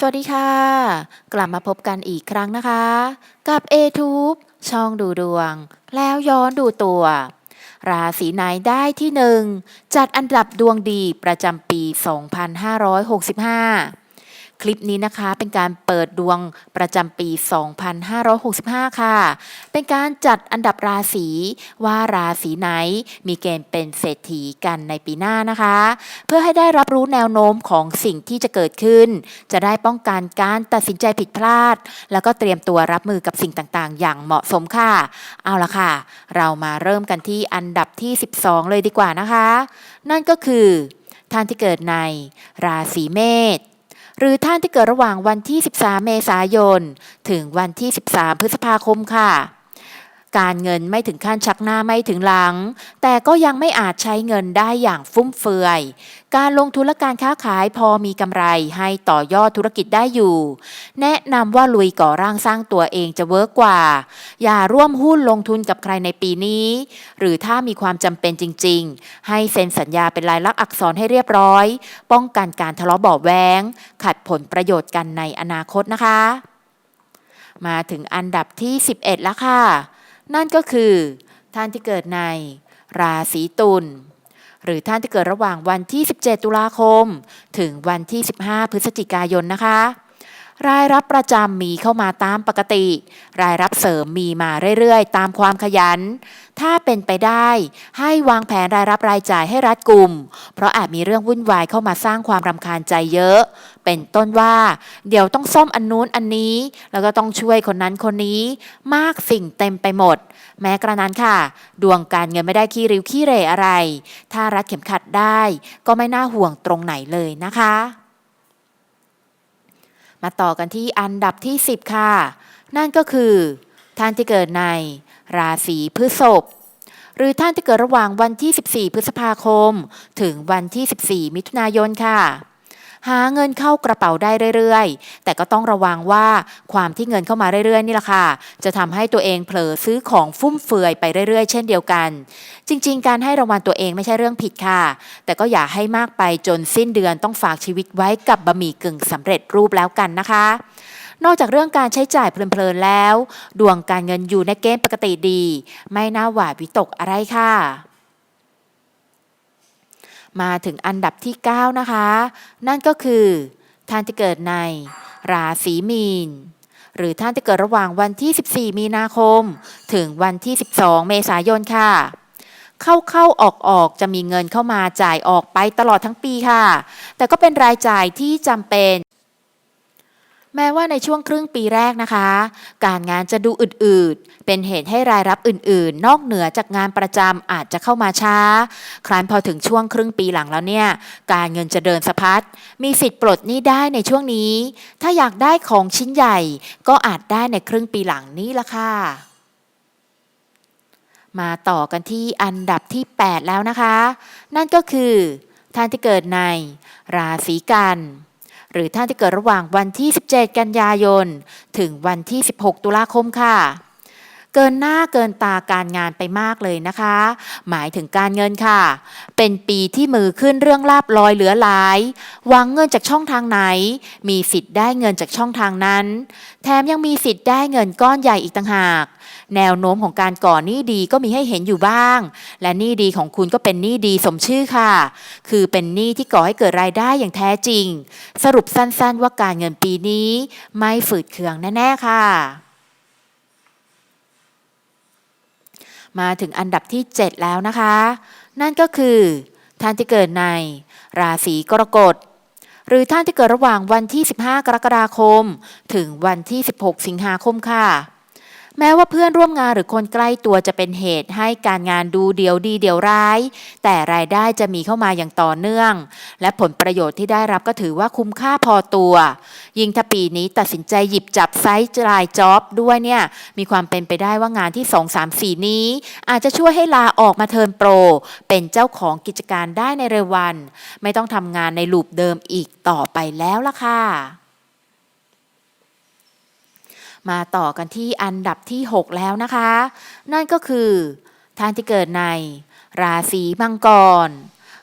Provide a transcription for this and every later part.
สวัสดีค่ะ กลับมาพบกันอีกครั้งนะคะ กับ a t u b e ช่องดูดวง แล้วย้อนดูตัว ราศีไหนได้ที่หนึ่งจัดอันดับดวงดีประจำปี 2565 คลิปนี้นะคะเป็นการเปิดดวงประจำปี 2565 ค่ะ เป็นการจัดอันดับราศีว่าราศีไหนมีเกณฑ์เป็นเศรษฐีกันในปีหน้านะคะ เพื่อให้ได้รับรู้แนวโน้มของสิ่งที่จะเกิดขึ้น จะได้ป้องกันการตัดสินใจผิดพลาด แล้วก็เตรียมตัวรับมือกับสิ่งต่างๆ อย่างเหมาะสมค่ะ เอาละค่ะ เรามาเริ่มกันที่อันดับที่ 12 เลยดีกว่านะคะ นั่นก็คือท่านที่เกิดในราศีเมษ หรือท่านที่เกิดระหว่างวันที่ 13 เมษายน ถึงวันที่ 13 พฤษภาคมค่ะ การเงินไม่ถึงขั้นชักหน้าไม่ถึงหลัง แต่ก็ยังไม่อาจใช้เงินได้อย่างฟุ่มเฟือย การลงทุนและการค้าขายพอมีกำไรให้ต่อยอดธุรกิจได้อยู่ แนะนำว่าลุยก่อร่างสร้างตัวเองจะเวิร์กกว่า อย่าร่วมหุ้นลงทุนกับใครในปีนี้ หรือถ้ามีความจำเป็นจริง ๆ ให้เซ็นสัญญาเป็นลายลักษณ์อักษรให้เรียบร้อย ป้องกันการทะเลาะเบาแว้งขัดผลประโยชน์กันในอนาคตนะคะ มาถึงอันดับที่ 11 แล้วค่ะ นั่นก็คือท่านที่เกิดในราศีตุลหรือท่านที่เกิดระหว่างวันที่ 17 ตุลาคม ถึงวันที่ 15 พฤศจิกายนนะคะ รายรับประจำมีเข้ามาตามปกติ รายรับเสริมมีมาเรื่อยๆ ตามความขยัน ถ้าเป็นไปได้ ให้วางแผนรายรับรายจ่ายให้รัดกุม เพราะอาจมีเรื่องวุ่นวายเข้ามาสร้างความรำคาญใจเยอะ เป็นต้นว่า เดี๋ยวต้องซ่อมอันนู้นอันนี้ แล้วก็ต้องช่วยคนนั้นคนนี้ มากสิ่งเต็มไปหมด แม้กระนั้นค่ะ ดวงการเงินไม่ได้ขี้ริ้วขี้เหรอะไร ถ้ารัดเข็มขัดได้ ก็ไม่น่าห่วงตรงไหนเลยนะคะ มาต่อกันที่อันดับที่ 10 ค่ะ นั่นก็คือท่านที่เกิดในราศีพฤษภหรือท่านที่เกิดระหว่างวันที่ 14 พฤษภาคม ถึงวันที่ 14 มิถุนายนค่ะ หาเงินเข้ากระเป๋าได้เรื่อยๆ แต่ก็ต้องระวังว่าความที่เงินเข้ามาเรื่อยๆ นี่แหละค่ะ จะทำให้ตัวเองเผลอซื้อของฟุ่มเฟือยไปเรื่อยๆ เช่นเดียวกัน จริง ๆ การให้รางวัลตัวเองไม่ใช่เรื่องผิดค่ะ แต่ก็อย่าให้มากไปจนสิ้นเดือนต้องฝากชีวิตไว้กับบะหมี่กึ่งสำเร็จรูปแล้วกันนะคะนอกจากเรื่องการใช้จ่ายเพลินๆแล้ว ดวงการเงินอยู่ในเกณฑ์ปกติดี ไม่น่าหวาดวิตกอะไรค่ะ มาถึงอันดับที่ 9 นะคะ นั่นก็คือ ท่านที่เกิดในราศีมีน หรือท่านที่เกิดระหว่างวันที่ 14 มีนาคม ถึงวันที่ 12 เมษายนค่ะ เข้าเข้าออกออกจะมีเงินเข้ามาจ่ายออกไปตลอดทั้งปีค่ะ แต่ก็เป็นรายจ่ายที่จำเป็น แม้ว่าในช่วงครึ่งปีแรกนะคะ การงานจะดูอืดๆ เป็นเหตุให้รายรับอื่นๆ นอกเหนือจากงานประจำอาจจะเข้ามาช้า ครั้นพอถึงช่วงครึ่งปีหลังแล้วเนี่ย การเงินจะเดินสะพัด มีสิทธิ์ปลดหนี้ได้ในช่วงนี้ ถ้าอยากได้ของชิ้นใหญ่ ก็อาจได้ในครึ่งปีหลังนี้ละค่ะมาต่อกันที่อันดับที่ 8 แล้วนะคะ นั่นก็คือท่านที่เกิดในราศีกัน หรือท่านที่เกิดระหว่างวันที่ 17 กันยายน ถึงวันที่ 16 ตุลาคมค่ะ เกินหน้าเกินตาการงานไปมากเลยนะคะ หมายถึงการเงินค่ะ เป็นปีที่มือขึ้นเรื่องลาบลอยเหลือหลายวังเงินจากช่องทางไหน มีสิทธิ์ได้เงินจากช่องทางนั้น แถมยังมีสิทธิ์ได้เงินก้อนใหญ่อีกต่างหาก แนวโน้มของการก่อหนี้ดีก็มีให้เห็นอยู่บ้าง และหนี้ดีของคุณก็เป็นหนี้ดีสมชื่อค่ะ คือเป็นหนี้ที่ก่อให้เกิดรายได้อย่างแท้จริง สรุปสั้นๆ ว่าการเงินปีนี้ ไม่ฝืดเคืองแน่ๆค่ะ มาถึงอันดับที่ 7 แล้วนะคะ นั่นก็คือท่านที่เกิดในราศีกรกฎหรือท่านที่เกิดระหว่างวันที่ 15 กรกฎาคม ถึงวันที่ 16 สิงหาคมค่ะ แม้ว่าเพื่อนร่วมงานหรือคนใกล้ตัวจะเป็นเหตุให้การงานดูเดียวดีเดียวร้าย แต่รายได้จะมีเข้ามาอย่างต่อเนื่อง และผลประโยชน์ที่ได้รับก็ถือว่าคุ้มค่าพอตัว ยิ่งถ้าปีนี้ตัดสินใจหยิบจับไซส์รายจ็อบด้วยเนี่ยมีความเป็นไปได้ว่างานที่ 2 3 4 นี้ อาจจะช่วยให้ลาออกมาเทิร์นโปร เป็นเจ้าของกิจการได้ในเร็ววัน ไม่ต้องทำงานในลูปเดิมอีกต่อไปแล้วล่ะค่ะ มาต่อกันที่อันดับที่ 6 แล้วนะคะ นั่นก็คือท่านที่เกิดในราศีมังกร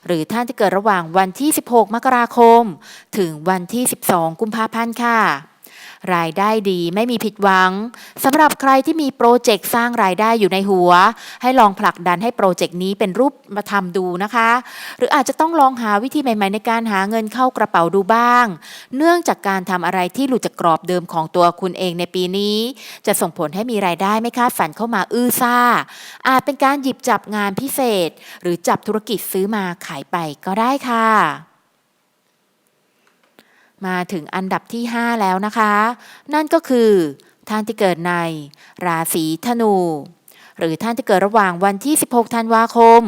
หรือท่านที่เกิดระหว่างวันที่ 16 มกราคม ถึงวันที่ 12 กุมภาพันธ์ค่ะ รายได้ดีไม่มีผิดหวังสำหรับใครที่มีโปรเจกต์สร้างรายได้อยู่ในหัว ให้ลองผลักดันให้โปรเจกต์นี้เป็นรูปมาทำดูนะคะ หรืออาจจะต้องลองหาวิธีใหม่ๆ ในการหาเงินเข้ากระเป๋าดูบ้าง เนื่องจากการทำอะไรที่หลุดจากกรอบเดิมของตัวคุณเองในปีนี้ จะส่งผลให้มีรายได้ไม่คาดฝันเข้ามาอื้อซ่า อาจเป็นการหยิบจับงานพิเศษ หรือจับธุรกิจซื้อมาขายไปก็ได้ค่ะ มาถึงอันดับที่ 5 แล้วนะคะ นั่นก็คือท่านที่เกิดในราศีธนู หรือท่านที่เกิดระหว่างวันที่ 16 ธันวาคม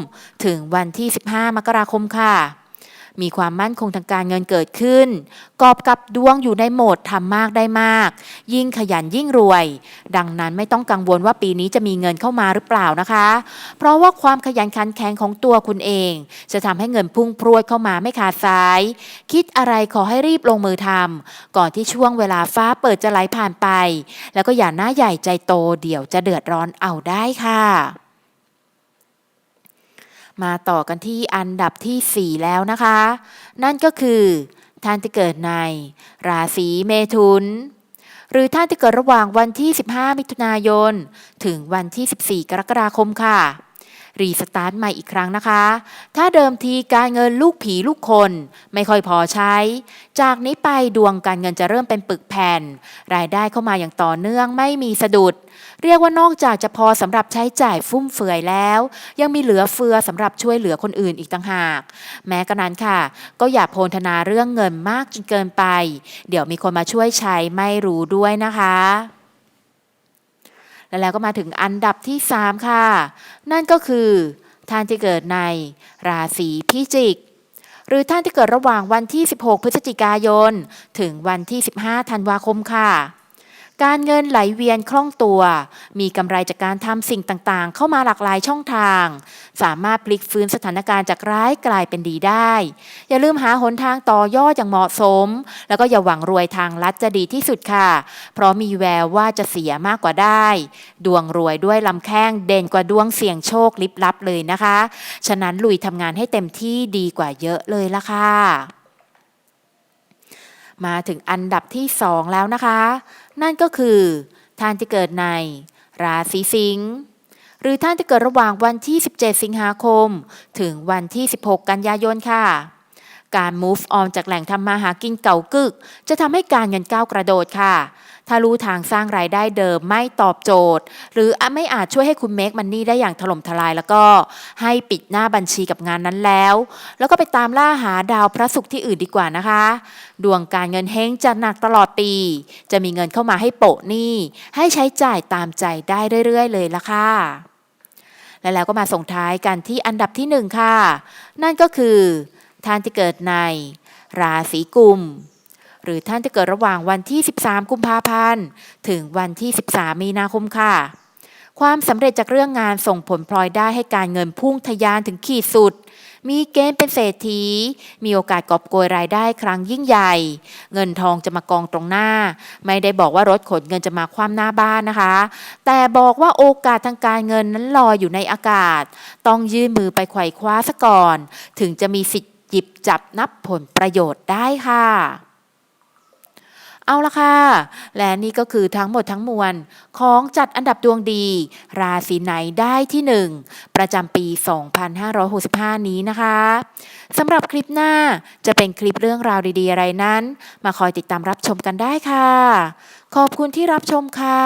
ถึงวันที่ 15 มกราคมค่ะ มีความมั่นคงทางการเงินเกิดขึ้น กอบกับดวงอยู่ในโหมดทำมากได้มาก ยิ่งขยันยิ่งรวย ดังนั้นไม่ต้องกังวลว่าปีนี้จะมีเงินเข้ามาหรือเปล่านะคะ เพราะว่าความขยันขันแข็งของตัวคุณเอง จะทำให้เงินพุ่งพรวดเข้ามาไม่ขาดสาย คิดอะไรขอให้รีบลงมือทำก่อนที่ช่วงเวลาฟ้าเปิดจะไหลผ่านไป แล้วก็อย่าหน้าใหญ่ใจโตเดี๋ยวจะเดือดร้อนเอาได้ค่ะ มาต่อกันที่อันดับที่ 4 แล้วนะคะ นั่นก็คือท่านที่เกิดในราศีเมถุน หรือท่านที่เกิดระหว่างวันที่ 15 มิถุนายน ถึงวันที่ 14 กรกฎาคมค่ะ รีสตาร์ทใหม่อีกครั้งนะคะ ถ้าเดิมทีการเงินลูกผีลูกคน ไม่ค่อยพอใช้ จากนี้ไปดวงการเงินจะเริ่มเป็นปึกแผ่น รายได้เข้ามาอย่างต่อเนื่องไม่มีสะดุด เรียกว่านอกจากจะพอสำหรับใช้จ่ายฟุ่มเฟือยแล้ว ยังมีเหลือเฟือสำหรับช่วยเหลือคนอื่นอีกต่างหาก แม้กระนั้นค่ะ ก็อย่าโพลธนาเรื่องเงินมากจนเกินไป เดี๋ยวมีคนมาช่วยใช้ไม่รู้ด้วยนะคะ และแล้วก็มาถึงอันดับที่ 3 ค่ะ นั่นก็คือท่านที่เกิดในราศีพิจิก หรือท่านที่เกิดระหว่างวันที่ 16 พฤศจิกายน ถึงวันที่ 15 ธันวาคมค่ะ การเงินไหลเวียนคล่องตัว มีกำไรจากการทำสิ่งต่างๆ เข้ามาหลากหลายช่องทาง สามารถพลิกฟื้นสถานการณ์จากร้ายกลายเป็นดีได้ อย่าลืมหาหนทางต่อยอดอย่างเหมาะสม แล้วก็อย่าหวังรวยทางลัดจะดีที่สุดค่ะ เพราะมีแววว่าจะเสียมากกว่าได้ ดวงรวยด้วยลำแข้งเด่นกว่าดวงเสี่ยงโชคลิบลับเลยนะคะ ฉะนั้นลุยทำงานให้เต็มที่ดีกว่าเยอะเลยละค่ะมาถึงอันดับที่ 2 แล้วนะคะ นั่นก็คือท่านที่เกิดในราศีสิงห์ หรือท่านจะเกิดระหว่างวันที่ 17 สิงหาคม ถึงวันที่ 16 กันยายนค่ะ การ move on จากแหล่งทำมาหากินเก่ากึก จะทำให้การเงินก้าวกระโดดค่ะ ถ้ารู้ทางสร้างรายได้เดิมไม่ตอบโจทย์ หรือไม่อาจช่วยให้คุณเมคมันนี่ได้อย่างถล่มทลาย แล้วก็ให้ปิดหน้าบัญชีกับงานนั้นแล้ว แล้วก็ไปตามล่าหาดาวพระศุกร์ที่อื่นดีกว่านะคะ ดวงการเงินเฮงจะหนักตลอดปี จะมีเงินเข้ามาให้โปะหนี้ให้ใช้จ่ายตามใจได้เรื่อย ๆ เลยละค่ะและแล้วก็มาส่งท้ายกันที่อันดับที่หนึ่งค่ะ นั่นก็คือท่านที่เกิดในราศีกุม หรือท่านที่เกิดระหว่างวันที่ 13 กุมภาพันธ์ ถึงวันที่ 13 มีนาคมค่ะ ความสำเร็จจากเรื่องงานส่งผลพลอยได้ให้การเงินพุ่งทะยานถึงขีดสุด มีเกณฑ์เป็นเศรษฐี มีโอกาสกอบโกยรายได้ครั้งยิ่งใหญ่ เงินทองจะมากองตรงหน้า ไม่ได้บอกว่ารถขนเงินจะมาคว่ำหน้าบ้านนะคะ แต่บอกว่าโอกาสทางการเงินนั้นลอยอยู่ในอากาศ ต้องยื่นมือไปไขว่คว้าซะก่อน ถึงจะมีสิทธิ์หยิบจับนับผลประโยชน์ได้ค่ะ เอาละค่ะ และนี่ก็คือทั้งหมดทั้งมวล ของจัดอันดับดวงดี ราศีไหนได้ที่ 1 ประจำปี 2565 นี้นะคะสำหรับคลิปหน้าจะเป็นคลิปเรื่องราวดีๆ อะไรนั้น มาคอยติดตามรับชมกันได้ค่ะ ขอบคุณที่รับชมค่ะ